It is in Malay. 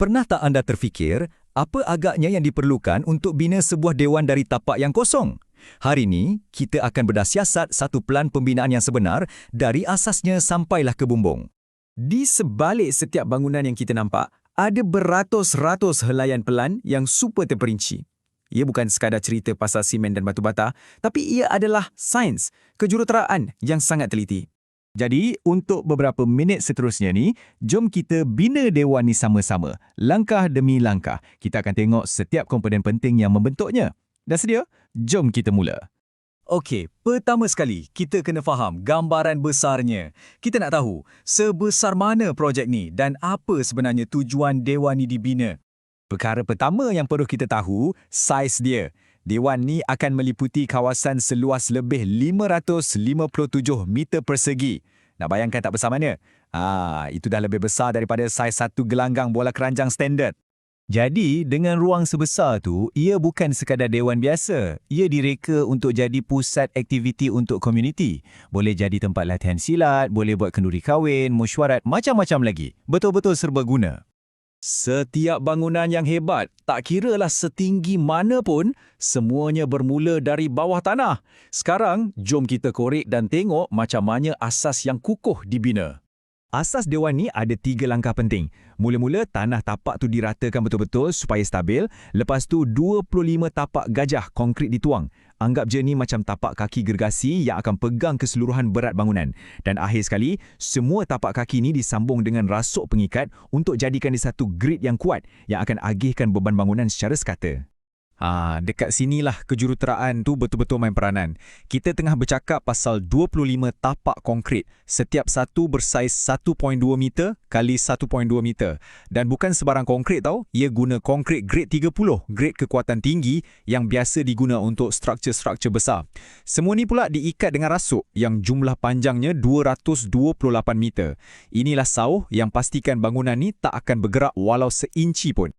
Pernah tak anda terfikir, apa agaknya yang diperlukan untuk bina sebuah dewan dari tapak yang kosong? Hari ini, kita akan bedah siasat satu pelan pembinaan yang sebenar dari asasnya sampailah ke bumbung. Di sebalik setiap bangunan yang kita nampak, ada beratus-ratus helaian pelan yang super terperinci. Ia bukan sekadar cerita pasal simen dan batu bata, tapi ia adalah sains, kejuruteraan yang sangat teliti. Jadi, untuk beberapa minit seterusnya ni, jom kita bina dewan ni sama-sama. Langkah demi langkah. Kita akan tengok setiap komponen penting yang membentuknya. Dah sedia? Jom kita mula. Okey, pertama sekali, kita kena faham gambaran besarnya. Kita nak tahu, sebesar mana projek ni dan apa sebenarnya tujuan dewan ni dibina. Perkara pertama yang perlu kita tahu, saiz dia. Dewan ni akan meliputi kawasan seluas lebih 557 meter persegi. Nak bayangkan tak besar mana? Ah, itu dah lebih besar daripada saiz satu gelanggang bola keranjang standard. Jadi, dengan ruang sebesar tu, ia bukan sekadar dewan biasa. Ia direka untuk jadi pusat aktiviti untuk komuniti. Boleh jadi tempat latihan silat, boleh buat kenduri kahwin, mesyuarat, macam-macam lagi. Betul-betul serbaguna. Setiap bangunan yang hebat, tak kiralah setinggi mana pun, semuanya bermula dari bawah tanah. Sekarang, jom kita korek dan tengok macam mana asas yang kukuh dibina. Asas dewan ni ada tiga langkah penting. Mula-mula, tanah tapak tu diratakan betul-betul supaya stabil. Lepas tu, 25 tapak gajah konkrit dituang. Anggap je ni macam tapak kaki gergasi yang akan pegang keseluruhan berat bangunan. Dan akhir sekali, semua tapak kaki ni disambung dengan rasuk pengikat untuk jadikan dia satu grid yang kuat yang akan agihkan beban bangunan secara sekata. Ha, dekat sinilah kejuruteraan tu betul-betul main peranan. Kita tengah bercakap pasal 25 tapak konkrit. Setiap satu bersaiz 1.2 meter kali 1.2 meter. Dan bukan sebarang konkrit tau, ia guna konkrit grade 30, grade kekuatan tinggi yang biasa diguna untuk struktur-struktur besar. Semua ni pula diikat dengan rasuk yang jumlah panjangnya 228 meter. Inilah sauh yang pastikan bangunan ni tak akan bergerak walau seinci pun.